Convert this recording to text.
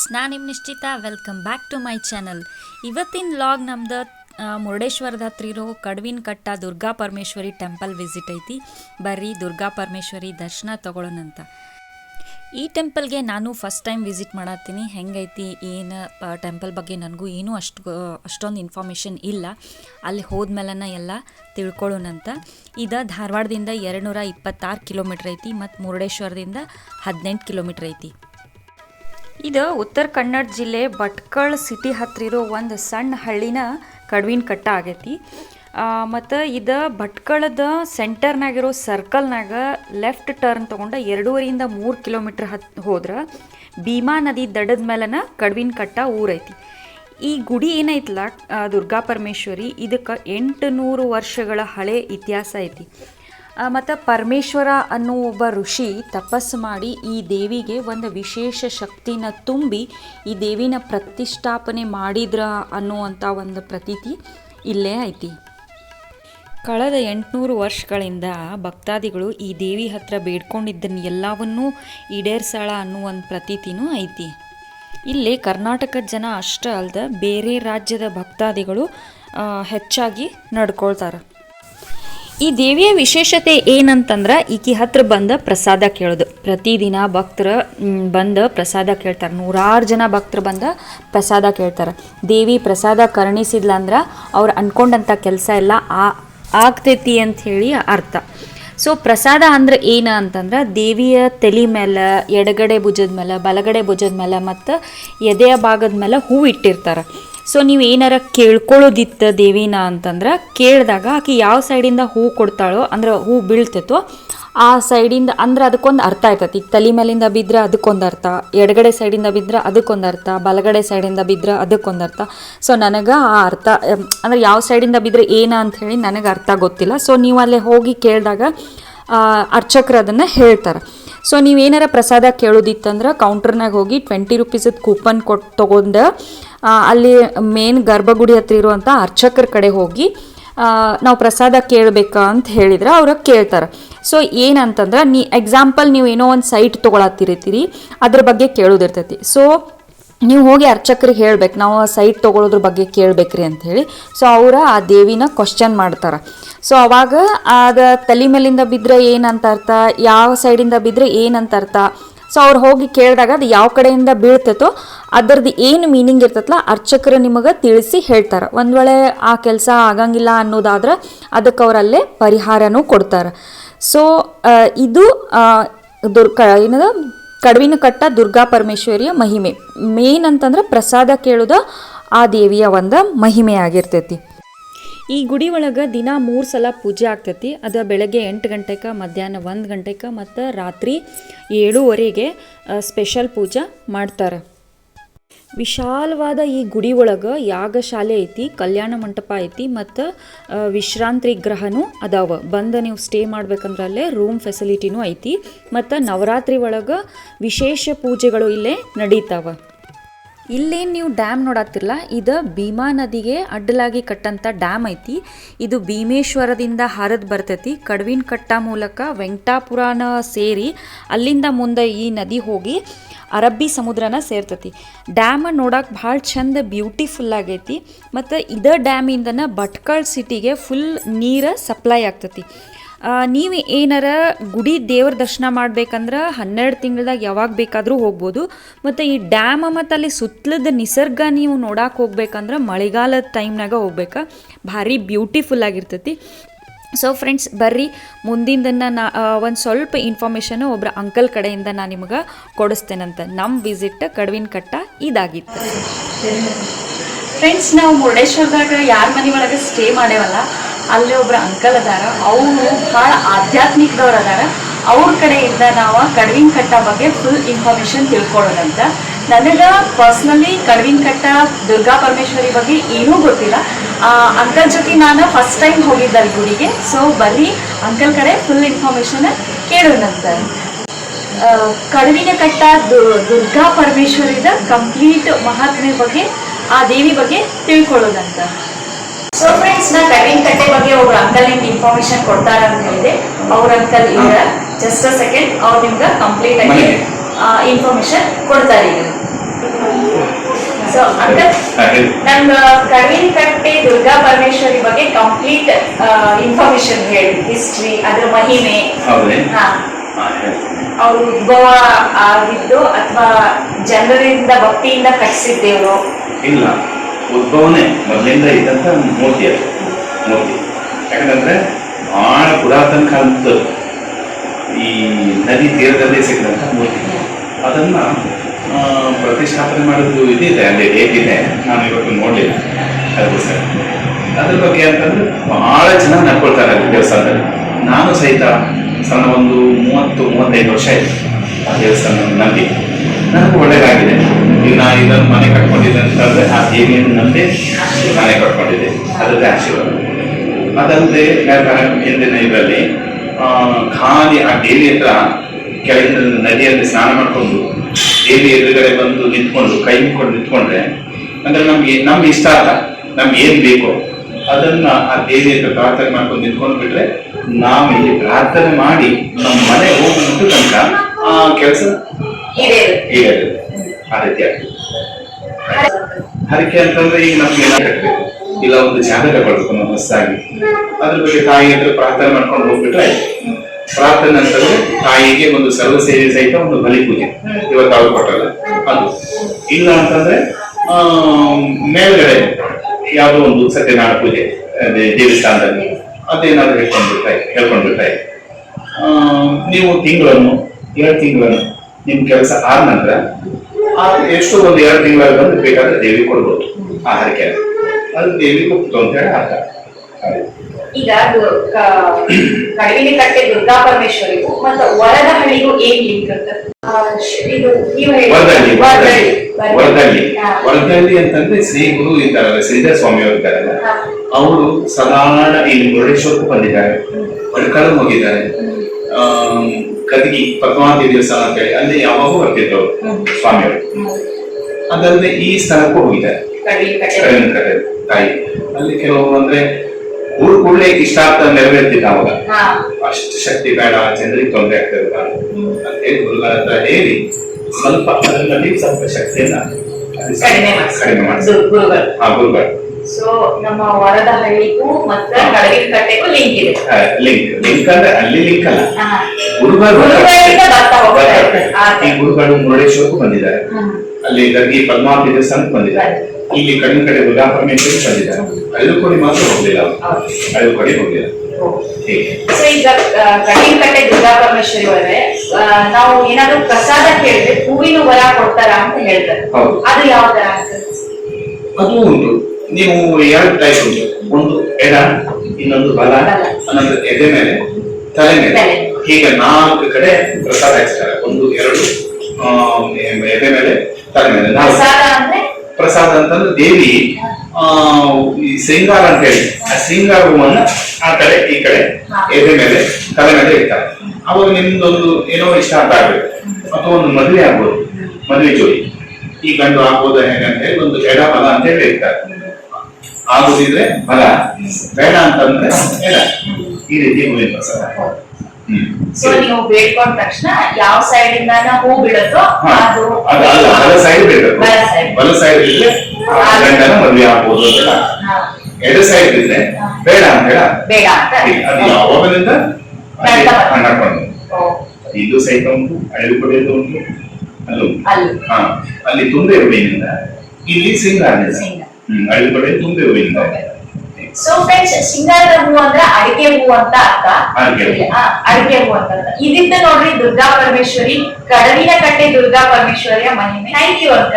Friends, ನಾನು ನಿಮ್ಮ ನಿಶ್ಚಿತ. Welcome back to my channel ಇವತ್ತಿನ ಲಾಗ್ ನಮ್ದು ಮುರುಡೇಶ್ವರದ ಹತ್ರ ಇರೋ ಕಡ್ವಿನ ಕಟ್ಟ ದುರ್ಗಾ ಪರಮೇಶ್ವರಿ ಟೆಂಪಲ್ ವಿಸಿಟ್ ಐತಿ. ಬರ್ರಿ, ದುರ್ಗಾ ಪರಮೇಶ್ವರಿ ದರ್ಶನ ತಗೊಳ್ಳೋಣಂತ ಈ ಟೆಂಪಲ್ಗೆ ನಾನು ಫಸ್ಟ್ ಟೈಮ್ ವಿಸಿಟ್ ಮಾಡತ್ತೀನಿ. ಹೆಂಗೈತಿ, ಏನು ಟೆಂಪಲ್ ಬಗ್ಗೆ ನನಗೂ ಏನೂ ಅಷ್ಟು ಅಷ್ಟೊಂದು ಇನ್ಫಾರ್ಮೇಷನ್ ಇಲ್ಲ. ಅಲ್ಲಿ ಹೋದ್ಮೇಲೆ ಎಲ್ಲ ತಿಳ್ಕೊಳ್ಳೋಣಂತ ಇದು ಧಾರವಾಡದಿಂದ ಎರಡು ನೂರ ಇಪ್ಪತ್ತಾರು ಕಿಲೋಮೀಟ್ರ್ ಐತಿ ಮತ್ತು ಮುರುಡೇಶ್ವರದಿಂದ ಹದಿನೆಂಟು ಕಿಲೋಮೀಟ್ರ್ ಐತಿ. ಇದು ಉತ್ತರ ಕನ್ನಡ ಜಿಲ್ಲೆ ಭಟ್ಕಳ ಸಿಟಿ ಹತ್ತಿರ ಇರೋ ಒಂದು ಸಣ್ಣ ಹಳ್ಳಿನ ಕಡ್ವಿನ ಕಟ್ಟ ಆಗೈತಿ. ಮತ್ತು ಇದು ಭಟ್ಕಳದ ಸೆಂಟರ್ನಾಗಿರೋ ಸರ್ಕಲ್ನಾಗ ಲೆಫ್ಟ್ ಟರ್ನ್ ತೊಗೊಂಡು ಎರಡೂವರೆಯಿಂದ ಮೂರು ಕಿಲೋಮೀಟ್ರ್ ಹತ್ ಹೋದ್ರೆ ಭೀಮಾ ನದಿ ದಡದ ಮೇಲನ ಕಡ್ವಿನ ಕಟ್ಟ ಊರೈತಿ. ಈ ಗುಡಿ ಏನೈತಲ್ಲ ದುರ್ಗಾ ಪರಮೇಶ್ವರಿ ಇದಕ್ಕೆ ಎಂಟು ನೂರು ವರ್ಷಗಳ ಹಳೆ ಇತಿಹಾಸ ಐತಿ. ಮತ್ತು ಪರಮೇಶ್ವರ ಅನ್ನೋ ಒಬ್ಬ ಋಷಿ ತಪಸ್ಸು ಮಾಡಿ ಈ ದೇವಿಗೆ ಒಂದು ವಿಶೇಷ ಶಕ್ತಿನ ತುಂಬಿ ಈ ದೇವಿನ ಪ್ರತಿಷ್ಠಾಪನೆ ಮಾಡಿದ್ರ ಅನ್ನುವಂಥ ಒಂದು ಪ್ರತೀತಿ ಇಲ್ಲೇ ಐತಿ. ಕಳೆದ ಎಂಟುನೂರು ವರ್ಷಗಳಿಂದ ಭಕ್ತಾದಿಗಳು ಈ ದೇವಿ ಹತ್ರ ಬೇಡ್ಕೊಂಡಿದ್ದನ್ನು ಎಲ್ಲವನ್ನೂ ಈಡೇರ್ಸಾಳ ಅನ್ನೋ ಒಂದು ಪ್ರತೀತಿನೂ ಐತಿ. ಇಲ್ಲಿ ಕರ್ನಾಟಕದ ಜನ ಅಷ್ಟೇ ಅಲ್ಲದೆ ಬೇರೆ ರಾಜ್ಯದ ಭಕ್ತಾದಿಗಳು ಹೆಚ್ಚಾಗಿ ನಡ್ಕೊಳ್ತಾರೆ. ಈ ದೇವಿಯ ವಿಶೇಷತೆ ಏನಂತಂದ್ರೆ ಈಕಿ ಹತ್ರ ಬಂದ ಪ್ರಸಾದ ಕೇಳೋದು. ಪ್ರತಿದಿನ ಭಕ್ತರು ಬಂದು ಪ್ರಸಾದ ಕೇಳ್ತಾರೆ. ನೂರಾರು ಜನ ಭಕ್ತರು ಬಂದ ಪ್ರಸಾದ ಕೇಳ್ತಾರೆ. ದೇವಿ ಪ್ರಸಾದ ಕರುಣಿಸಿದ್ಲ ಅಂದ್ರೆ ಅವ್ರು ಅನ್ಕೊಂಡಂಥ ಕೆಲಸ ಎಲ್ಲ ಆ, ಆಗ್ತೈತಿ ಅಂತ ಹೇಳಿ ಅರ್ಥ. ಸೊ ಪ್ರಸಾದ ಅಂದ್ರೆ ಏನು ಅಂತಂದ್ರೆ ದೇವಿಯ ತಲೆ ಮೇಲೆ ಎಡಗಡೆ ಭುಜದ ಮೇಲೆ ಬಲಗಡೆ ಭುಜದ ಮೇಲೆ ಮತ್ತು ಎದೆಯ ಭಾಗದ ಮೇಲೆ ಹೂ ಇಟ್ಟಿರ್ತಾರೆ. ಸೊ ನೀವು ಏನಾರ ಕೇಳ್ಕೊಳ್ಳೋದಿತ್ತು ದೇವಿನ ಅಂತಂದ್ರೆ, ಕೇಳಿದಾಗ ಆಕೆ ಯಾವ ಸೈಡಿಂದ ಹೂ ಕೊಡ್ತಾಳೋ, ಅಂದ್ರೆ ಹೂ ಬೀಳ್ತೈತೋ ಆ ಸೈಡಿಂದ ಅಂದ್ರೆ ಅದಕ್ಕೊಂದು ಅರ್ಥ ಆಯ್ತತಿ. ಈಗ ತಲೆ ಮೇಲಿಂದ ಬಿದ್ದರೆ ಅದಕ್ಕೊಂದು ಅರ್ಥ, ಎಡಗಡೆ ಸೈಡಿಂದ ಬಿದ್ದರೆ ಅದಕ್ಕೊಂದು ಅರ್ಥ, ಬಲಗಡೆ ಸೈಡಿಂದ ಬಿದ್ದರೆ ಅದಕ್ಕೊಂದು ಅರ್ಥ. ಸೊ ನನಗೆ ಆ ಅರ್ಥ ಅಂದರೆ ಯಾವ ಸೈಡಿಂದ ಬಿದ್ದರೆ ಏನ ಅಂತ ಹೇಳಿ ನನಗೆ ಅರ್ಥ ಗೊತ್ತಿಲ್ಲ. ಸೊ ನೀವು ಅಲ್ಲೇ ಹೋಗಿ ಕೇಳಿದಾಗ ಅರ್ಚಕರು ಅದನ್ನು ಹೇಳ್ತಾರೆ. ಸೊ ನೀವೇನಾರ ಪ್ರಸಾದ ಕೇಳೋದಿತ್ತಂದ್ರೆ ಕೌಂಟರ್ನಾಗ ಹೋಗಿ ಟ್ವೆಂಟಿ ರುಪೀಸದ ಕೂಪನ್ ಕೊಟ್ಟು ತೊಗೊಂಡು ಅಲ್ಲಿ ಮೇನ್ ಗರ್ಭಗುಡಿ ಹತ್ರ ಇರುವಂಥ ಅರ್ಚಕರ ಕಡೆ ಹೋಗಿ ನಾವು ಪ್ರಸಾದ ಕೇಳಬೇಕಾ ಅಂತ ಹೇಳಿದ್ರೆ, ಅವ್ರ ಕೇಳ್ತಾರೆ. ಸೊ ಏನಂತಂದ್ರೆ ನೀ ಎಕ್ಸಾಂಪಲ್ ನೀವು ಏನೋ ಒಂದು ಸೈಟ್ ತೊಗೊಳತ್ತಿರ್ತೀರಿ ಅದ್ರ ಬಗ್ಗೆ ಕೇಳೋದಿರ್ತೈತಿ. ಸೊ ನೀವು ಹೋಗಿ ಅರ್ಚಕರಿಗೆ ಹೇಳ್ಬೇಕು, ನಾವು ಸೈಟ್ ತೊಗೊಳೋದ್ರ ಬಗ್ಗೆ ಕೇಳಬೇಕ್ರಿ ಅಂಥೇಳಿ ಸೊ ಅವರ ಆ ದೇವಿನ ಕ್ವಶನ್ ಮಾಡ್ತಾರೆ. ಸೊ ಅವಾಗ ಆಗ ತಲೆ ಮೇಲಿಂದ ಬಿದ್ದರೆ ಏನಂತ ಅರ್ಥ, ಯಾವ ಸೈಡಿಂದ ಬಿದ್ದರೆ ಏನಂತ ಅರ್ಥ? ಸೊ ಅವ್ರು ಹೋಗಿ ಕೇಳಿದಾಗ ಅದು ಯಾವ ಕಡೆಯಿಂದ ಬೀಳ್ತೈತೋ ಅದರದ್ದು ಏನು ಮೀನಿಂಗ್ ಇರ್ತೈತಲ್ಲ ಅರ್ಚಕರು ನಿಮಗೆ ತಿಳಿಸಿ ಹೇಳ್ತಾರೆ. ಒಂದು ವೇಳೆ ಆ ಕೆಲಸ ಆಗಂಗಿಲ್ಲ ಅನ್ನೋದಾದ್ರೆ ಅದಕ್ಕೆ ಅವರಲ್ಲೇ ಪರಿಹಾರನೂ ಕೊಡ್ತಾರೆ. ಸೊ ಇದು ದುರ್ಕ ಏನದ? ಕಡವಿನ ಕಟ್ಟ ದುರ್ಗಾ ಪರಮೇಶ್ವರಿಯ ಮಹಿಮೆ. ಮೇನ್ ಅಂತಂದ್ರೆ ಪ್ರಸಾದ ಕೇಳೋದ ಆ ದೇವಿಯ ಒಂದು ಮಹಿಮೆ ಆಗಿರ್ತೈತಿ ಈ ಗುಡಿ ಒಳಗೆ ದಿನ ಮೂರು ಸಲ ಪೂಜೆ ಆಗ್ತೈತಿ. ಅದು ಬೆಳಗ್ಗೆ ಎಂಟು ಗಂಟೆಗೆ ಮಧ್ಯಾಹ್ನ ಒಂದು ಗಂಟೆಗೆ ಮತ್ತು ರಾತ್ರಿ ಏಳುವರೆಗೆ ಸ್ಪೆಷಲ್ ಪೂಜೆ ಮಾಡ್ತಾರೆ. ವಿಶಾಲವಾದ ಈ ಗುಡಿ ಒಳಗೆ ಯಾಗಶಾಲೆ ಐತಿ, ಕಲ್ಯಾಣ ಮಂಟಪ ಐತಿ ಮತ್ತು ವಿಶ್ರಾಂತಿ ಗ್ರಹನೂ ಅದಾವ. ಬಂದ ನೀವು ಸ್ಟೇ ಮಾಡ್ಬೇಕಂದ್ರೆ ಅಲ್ಲೇ ರೂಮ್ ಫೆಸಿಲಿಟಿನೂ ಐತಿ ಮತ್ತು ನವರಾತ್ರಿ ಒಳಗೆ ವಿಶೇಷ ಪೂಜೆಗಳು ಇಲ್ಲೇ ನಡೀತಾವ. ಇಲ್ಲೇನು ನೀವು ಡ್ಯಾಮ್ ನೋಡತ್ತಿರಲ್ಲ ಇದು ಭೀಮಾ ನದಿಗೆ ಅಡ್ಡಲಾಗಿ ಕಟ್ಟಂಥ ಡ್ಯಾಮ್ ಐತಿ. ಇದು ಭೀಮೇಶ್ವರದಿಂದ ಹರಿದು ಬರ್ತೈತಿ. ಕಡವಿನ ಕಟ್ಟ ಮೂಲಕ ವೆಂಕಟಾಪುರನ ಸೇರಿ ಅಲ್ಲಿಂದ ಮುಂದೆ ಈ ನದಿ ಹೋಗಿ ಅರಬ್ಬಿ ಸಮುದ್ರನ ಸೇರ್ತತಿ. ಡ್ಯಾಮ್ ನೋಡಕ್ಕೆ ಭಾಳ ಚಂದ ಬ್ಯೂಟಿಫುಲ್ ಆಗೈತಿ. ಮತ್ತು ಇದ ಡ್ಯಾಮಿಂದನ ಭಟ್ಕಳ್ ಸಿಟಿಗೆ ಫುಲ್ ನೀರು ಸಪ್ಲೈ ಆಗ್ತತಿ. ನೀವು ಏನಾರ ಗುಡಿ ದೇವ್ರ ದರ್ಶನ ಮಾಡ್ಬೇಕಂದ್ರೆ ಹನ್ನೆರಡು ತಿಂಗಳದಾಗ ಯಾವಾಗ ಬೇಕಾದರೂ ಹೋಗ್ಬೋದು. ಮತ್ತು ಈ ಡ್ಯಾಮ್ ಮತ್ತು ಅಲ್ಲಿ ಸುತ್ತಲದ ನಿಸರ್ಗ ನೀವು ನೋಡಕ್ಕೆ ಹೋಗ್ಬೇಕಂದ್ರೆ ಮಳೆಗಾಲದ ಟೈಮ್ನಾಗ ಹೋಗ್ಬೇಕು. ಭಾರಿ ಬ್ಯೂಟಿಫುಲ್ ಆಗಿರ್ತೈತಿ. ಸೊ ಫ್ರೆಂಡ್ಸ್ ಬರ್ರಿ, ಮುಂದಿಂದನ್ನು ನಾ ಒಂದು ಸ್ವಲ್ಪ ಇನ್ಫಾರ್ಮೇಷನ್ ಒಬ್ಬರ ಅಂಕಲ್ ಕಡೆಯಿಂದ ನಾನು ನಿಮಗೆ ಕೊಡಿಸ್ತೇನಂತ. ನಮ್ಮ ವಿಸಿಟ್ ಕಡುವಿನ ಕಟ್ಟ ಇದಾಗಿತ್ತು. ಫ್ರೆಂಡ್ಸ್ ನಾವು ಮುರುಡೇಶ್ವರದಾಗ ಯಾರ ಮನೆ ಒಳಗೆ ಸ್ಟೇ ಮಾಡೇವಲ್ಲ, ಅಲ್ಲಿ ಒಬ್ರು ಅಂಕಲ್ ಅದಾರ. ಅವರು ಭಾಳ ಆಧ್ಯಾತ್ಮಿಕದವ್ರು ಅದಾರ. ಅವ್ರ ಕಡೆಯಿಂದ ನಾವು ಕಡ್ವಿನ ಕಟ್ಟ ಬಗ್ಗೆ ಫುಲ್ ಇನ್ಫಾರ್ಮೇಷನ್ ತಿಳ್ಕೊಳ್ಳೋದಂತ ನನಗೆ ಪರ್ಸ್ನಲಿ ಕಡವಿನ ಕಟ್ಟ ದುರ್ಗಾ ಪರಮೇಶ್ವರಿ ಬಗ್ಗೆ ಏನೂ ಗೊತ್ತಿಲ್ಲ. ಅಂಕಲ್ ಜೊತೆ ನಾನು ಫಸ್ಟ್ ಟೈಮ್ ಹೋಗಿದ್ದೆ ಅಲ್ಲಿ ಗುಡಿಗೆ. ಸೊ ಬನ್ನಿ ಅಂಕಲ್ ಕಡೆ ಫುಲ್ ಇನ್ಫಾರ್ಮೇಶನ್ ಕೇಳೋಣಂತ ಕಡವಿನ ಕಡುವಿನ ಕಟ್ಟ ದುರ್ಗಾ ಪರಮೇಶ್ವರಿದ ಕಂಪ್ಲೀಟ್ ಮಹಾತ್ಮೆ ಬಗ್ಗೆ ಆ ದೇವಿ ಬಗ್ಗೆ ತಿಳ್ಕೊಳ್ಳೋದಂತ ಸೊ ಫ್ರೆಂಡ್ಸ್ ನಾ ಕಡವಿನ ಕಟ್ಟೆ ಬಗ್ಗೆ ಒಬ್ರು ಅಂಕಲ್ ನಿಮ್ಗೆ ಇನ್ಫಾರ್ಮೇಶನ್ ಕೊಡ್ತಾರ ಅಂತ ಹೇಳಿದೆ. ಅವ್ರ ಅಂಕಲ್ ಇವರ ಜಸ್ಟ್ ಅ ಸೆಕೆಂಡ್ ಅವ್ರು ನಿಮ್ಗೆ ಕಂಪ್ಲೀಟ್ ಆಗಿ ಇನ್ಫಾರ್ಮೇಶನ್ ಕೊಡ್ತಾರೆ ಈಗ. ಸೊ ಅಂಕಲ್ ಹೇಳಿ. ನಮ್ದು ಕಡವಿನ ಕಟ್ಟೆ ದುರ್ಗಾ ಪರಮೇಶ್ವರಿ ಬಗ್ಗೆ ಕಂಪ್ಲೀಟ್ ಇನ್ಫಾರ್ಮೇಶನ್ ಹೇಳಿ. ಹಿಸ್ಟ್ರಿ ಅದ್ರ ಮಹಿಮೆ. ಅವ್ರು ಉದ್ಭವ ಆಗಿದ್ದು ಅಥವಾ ಜನರಿಂದ ಭಕ್ತಿಯಿಂದ ಕಟ್ಟಿಸಿದ್ದೇವರು ಇಲ್ಲ. ಉದ್ಭವನೇ ಮೊದಲಿಂದ ಇದ್ದಂತ ಮೂರ್ತಿ ಅದು. ಮೂರ್ತಿ. ಯಾಕಂದ್ರೆ ಬಹಳ ಪುರಾತನ ಕಾಲದ ಈ ನದಿ ತೀರದಲ್ಲಿ ಸಿಕ್ಕಂತ ಮೂರ್ತಿ. ಅದನ್ನ ಪ್ರತಿಷ್ಠಾಪನೆ ಮಾಡೋದು ಇದಿದೆ, ಅಲ್ಲಿ ಹೇಗಿದೆ? ನಾನು ಇವತ್ತು ನೋಡಲಿಲ್ಲ. ಅದಕ್ಕೋಸ್ಕರ ಅದ್ರ ಬಗ್ಗೆ ಅಂತಂದ್ರೆ ಬಹಳ ಜನ ನಡ್ಕೊಳ್ತಾರೆ ಅಲ್ಲಿ ದೇವಸ್ಥಾನದಲ್ಲಿ. ನಾನು ಸಹಿತ ಸಣ್ಣ ಒಂದು ಮೂವತ್ತು, ಮೂವತ್ತೈದು ವರ್ಷ ಇದೆ ಆ ದೇವಸ್ಥಾನ ನಂಬಿ. ನನಗೂ ಒಳ್ಳೇದಾಗಿದೆ. ಇನ್ನು ಇದನ್ನು ಮನೆ ಕಟ್ಕೊಂಡಿದ್ದೆ ಅಂತಂದ್ರೆ ಆ ದೇವಿಯನ್ನು ನಂಬಿ ಮನೆ ಕಟ್ಕೊಂಡಿದೆ ಅದರದ್ದೇ ಆಶೀರ್ವಾದ. ಅದಲ್ಲದೆ ಹಿಂದಿನ ಇದರಲ್ಲಿ ಖಾಲಿ ಆ ದೇವಿ ಹತ್ರ ಕೆಳಗಿನ ನದಿಯಲ್ಲಿ ಸ್ನಾನ ಮಾಡ್ಕೊಂಡು ದೇವಿ ಎದುರುಗಡೆ ಬಂದು ನಿಂತ್ಕೊಂಡು, ಕೈ ಮುಕ್ಕೊಂಡು ನಿಂತ್ಕೊಂಡ್ರೆ, ಅಂದ್ರೆ ನಮ್ಗೆ ನಮ್ಗೆ ಇಷ್ಟ ಅಲ್ಲ, ನಮ್ಗೆ ಏನ್ ಬೇಕೋ ಅದನ್ನ ಆ ದೇವಿ ಹತ್ರ ಪ್ರಾರ್ಥನೆ ಮಾಡ್ಕೊಂಡು ನಿಂತ್ಕೊಂಡು ಬಿಟ್ರೆ ನಾವು ಇಲ್ಲಿ ಪ್ರಾರ್ಥನೆ ಮಾಡಿ ನಮ್ಮ ಮನೆ ಹೋಗ್ಬಿಟ್ಟು ತನಕ ಆ ಕೆಲಸ ಈಗ ಆ ರೀತಿ ಆಗ್ತದೆ. ಹರಕೆ ಅಂತಂದ್ರೆ ಈಗ ನಮ್ಗೆ ಏನ ಕಟ್ಟಬೇಕು ಇಲ್ಲ ಒಂದು ಜಾಗ ತಗೊಳ್ಬೇಕು ನಮ್ಮ ಹೊಸ್ಸಾಗಿ ಅದ್ರ ಬಗ್ಗೆ ತಾಯಿ ಹತ್ರ ಪ್ರಾರ್ಥನೆ ಮಾಡ್ಕೊಂಡು ಹೋಗ್ಬಿಟ್ರೆ. ಪ್ರಾರ್ಥನೆ ಅಂತಂದ್ರೆ ತಾಯಿಗೆ ಒಂದು ಸರ್ವ ಸೇವೆ ಸಹಿತ ಒಂದು ಬಲಿ ಪೂಜೆ ಇವತ್ತು ಅವ್ರು ಕೊಟ್ಟಲ್ಲ ಅದು. ಇಲ್ಲ ಅಂತಂದ್ರೆ ಆ ಮೇಲ್ಗಡೆ ಯಾವುದೋ ಒಂದು ಸತ್ಯನಾರಾಯಣ ಪೂಜೆ ದೇವಸ್ಥಾನದಲ್ಲಿ ಅದೇನಾದ್ರು ಹೇಳ್ಕೊಂಡ್ಬಿಡ್ತಾಯಿ ಹೇಳ್ಕೊಂಡ್ಬಿಡ್ತಾಯಿ ಆ, ನೀವು ತಿಂಗಳನ್ನು ಎರಡು ತಿಂಗಳನ್ನು ನಿಮ್ ಕೆಲಸ ಆದ ನಂತರ ಆ ಎಷ್ಟು ಒಂದು ಎರಡು ತಿಂಗಳಲ್ಲಿ ಬಂದು ಬೇಕಾದ್ರೆ ದೇವಿ ಕೊಡ್ಬೋದು ಆ ಹರಕೆ ಅದು ದೇವಿ ಕೊಡ್ತು ಅಂತ ಹೇಳಿ ಅರ್ಥ. ಈಗ ಕಡವಿನ ಕಟ್ಟೆ ದುರ್ಗಾ ಪರಮೇಶ್ವರಿಗೂ ಮತ್ತು ವರದಹಳ್ಳಿಗೂ ಏನ್ ಲಿಂಕ್ ಇದು ನೀವು ಅಂತಂದ್ರೆ ಶ್ರೀ ಗುರು ಇದ್ದಾರಲ್ಲ ಶ್ರೀಧರ ಸ್ವಾಮಿ ಅವರು ಇದ್ದಾರಲ್ಲ. ಅವರು ಸಾಧಾರಣ ಇಲ್ಲಿ ಮುರುಡೇಶ್ವರಕ್ಕೂ ಬಂದಿದ್ದಾರೆ. ಒಳಕಲ್ ಹೋಗಿದ್ದಾರೆ. ಕದಗಿ ಪದ್ಮಾವತಿ ದೇವಸ್ಥಾನ ಅಂತ ಹೇಳಿ ಅಲ್ಲಿ ಯಾವಾಗೂ ಬರ್ತಿದ್ರು. ಸ್ವಾಮಿಯವರು. ಅದಲ್ಲದೆ ಈ ಸ್ಥಳಕ್ಕೂ ಹೋಗಿದ್ದಾರೆ. ಕಡವಿನ ಕಟ್ಟೆ. ಕಡೆ ತಾಯಿ. ಅಲ್ಲಿ ಕೆಲವರು ಅಂದ್ರೆ ಊರು ಕೂಡಲೇ ಇಷ್ಟಾರ್ಥ ನೆರವೇರ್ತಿದ್ದ ಅವಾಗ. ಅಷ್ಟು ಶಕ್ತಿ ಬೇಡ ಜನರಿಗೆ ತೊಂದರೆ ಆಗ್ತಾ ಹ್ಮ್. ಅಂತ ಹೇಳಿ ಗುರುಗಳ ಹತ್ರ ಹೇಳಿ ಸ್ವಲ್ಪ ಅದರಲ್ಲಿ ಸ್ವಲ್ಪ ಶಕ್ತಿಯನ್ನ ಅದು ಸ್ವಲ್ಪ ಕಡಿಮೆ ಮಾಡ್ಸಿ. ಕಡಿಮೆ ಮಾಡಿಸಿ ದು- ಗುರುಗಳು. ಆ ಗುರುಗಳು. ಸೊ ನಮ್ಮ ವರದಹಳ್ಳಿಗೂ ಮತ್ತು ಕಡವಿನ ಕಟ್ಟೆಗೂ ಲಿಂಕ್ ಇದೆ. ಲಿಂಕ್ ಲಿಂಕ್ ಅಂದ್ರೆ ಅಲ್ಲಿ ಲಿಂಕ್ ಅಲ್ಲ. ಹಾ. ಗುರುಗಳು ಗುರುಗಳಿಂದ ಬರ್ತಾ ಹೋಗ್ತಾ ಆ ತರ. ಈ ಗುರುಗಳು ಮುರುಡೇಶ್ವರಕ್ಕೂ ಬಂದಿದ್ದಾರೆ. ಅಲ್ಲಿ ಗರ್ಗಿ ಪದ್ಮಾವತಿ ದೇವಸ್ಥಾನಕ್ಕೆ ಬಂದಿದ್ದಾರೆ. ಇಲ್ಲಿ ಕಡಿಮೆ ಕಡೆ ಉದಾಹರಣೆ ಬಂದಿದ್ದಾರೆ ಅಳ್ಳುಕೊಡಿ ಮಾತ್ರ ಹೋಗ್ಲಿಲ್ಲ. ಅವರು ಕೊಡಿ ಅಳ್ಳುಕೊಡಿ ಹೋಗ್ಲಿಲ್ಲ ಸೊ ಈಗ ಕಡಿಮೆ ಕಟ್ಟೆ ದುರ್ಗಾ ಪರಮೇಶ್ವರಿ ಅವರೇ ನಾವು ಏನಾದ್ರು ಪ್ರಸಾದ ಕೇಳಿದ್ರೆ ಹೂವಿನ ವರ ಕೊಡ್ತಾರ ಅಂತ ಹೇಳ್ತಾರೆ. ಅದು ಯಾವ ತರ ಅದು ಉಂಟು ನೀವು ಎರಡು ಟೈಪ್ ಉಂಟು. ಒಂದು ಎಡ ಇನ್ನೊಂದು ಬಲ. ಅನ್ನೊಂದು ಎದೆ ಮೇಲೆ ತಲೆ ಮೇಲೆ. ಈಗ ನಾಲ್ಕು ಕಡೆ ಪ್ರಸಾದ ಹಾಕ್ತಾರೆ ಒಂದು ಎರಡು ಎದೆ ಮೇಲೆ ತಲೆ ಮೇಲೆ. ಪ್ರಸಾದ ಅಂದ್ರೆ ಪ್ರಸಾದ ಅಂತಂದ್ರೆ ದೇವಿ, ಆ ಶೃಂಗಾರ ಅಂತ ಹೇಳಿ, ಆ ಶೃಂಗಾರ ಹೂವನ್ನ ಆ ಕಡೆ, ಈ ಕಡೆ. ಎದೆ ಮೇಲೆ, ತಲೆ ಮೇಲೆ ಇಡ್ತಾರೆ. ಅವಾಗ ನಿಮ್ದೊಂದು ಏನೋ ಇಷ್ಟ ಅಂತ ಆಗ್ಬೇಕು. ಅಥವಾ ಒಂದು ಮದುವೆ ಆಗ್ಬೋದು, ಮದುವೆ ಜೋಡಿ. ಈ ಗಂಡು ಆಗ್ಬೋದು ಹೇಗೆ ಅಂತ ಹೇಳಿ ಒಂದು ಎಡ ಬಲ ಅಂತ ಹೇಳಿ ಇರ್ತಾರೆ ಆಗೋದಿದ್ರೆ ಬಲ, ಬೇಡ ಅಂತಂದ್ರೆ ಎಡ. ಈ ರೀತಿ ಹೂವಿನ ಪ್ರಸಾದ. ಸೊ ನೀವು ಬೇಡ್ಕೊಂಡ ತಕ್ಷಣ ಯಾವ ಸೈಡ್ ಇಂದ ಹೂ. ಬಿಡುತ್ತೋ ಅದು ಬಲ ಸೈಡ್ ಬಿಡ್ಬೇಕು. ಬಲ ಸೈಡ್. ಇದ್ರೆ ಆ ಗಂಡನ ಮದುವೆ ಆಗ್ಬೋದು ಅಂತ ಎಡ ಸೈಡ್ ಇದ್ರೆ ಬೇಡ ಅಂತ ಹೇಳ. ಬೇಡ ಅಂತ. ಅದು ಯಾವಾಗಲಿಂದ ನಡ್ಕೊಂಡ್ ಇದು ಸಹಿತ ಉಂಟು ಅಳಿದು ಕೊಡೋದು ಉಂಟು. ಅಲ್ಲಿ. ಹಾ. ಅಲ್ಲಿ ತುಂಬೆ ಹೂವಿನಿಂದ ಇಲ್ಲಿ ಸಿಂಗಾರ. ಹ್ಮ್ ಅಳಿದು ಕೊಡೋದು ತುಂಬೆ ಹೂವಿನಿಂದ ಸೊ ಫ್ರೆಂಡ್ಸ್ ಸಿಂಗಾರದ ಹೂ ಅಂದ್ರೆ ಅಡಿಕೆ ಹೂ ಅಂತ ಅರ್ಥ. ಅಡಿಕೆ ಹೂ. ಅಂತ ಅರ್ಥ. ಇದಿದ್ದ ನೋಡ್ರಿ ದುರ್ಗಾ ಪರಮೇಶ್ವರಿ ಕಡವಿನ ಕಟ್ಟೆ ದುರ್ಗಾ ಪರಮೇಶ್ವರಿಯ ಮಹಿಮೆ. ಥ್ಯಾಂಕ್ ಯು ಅಂತ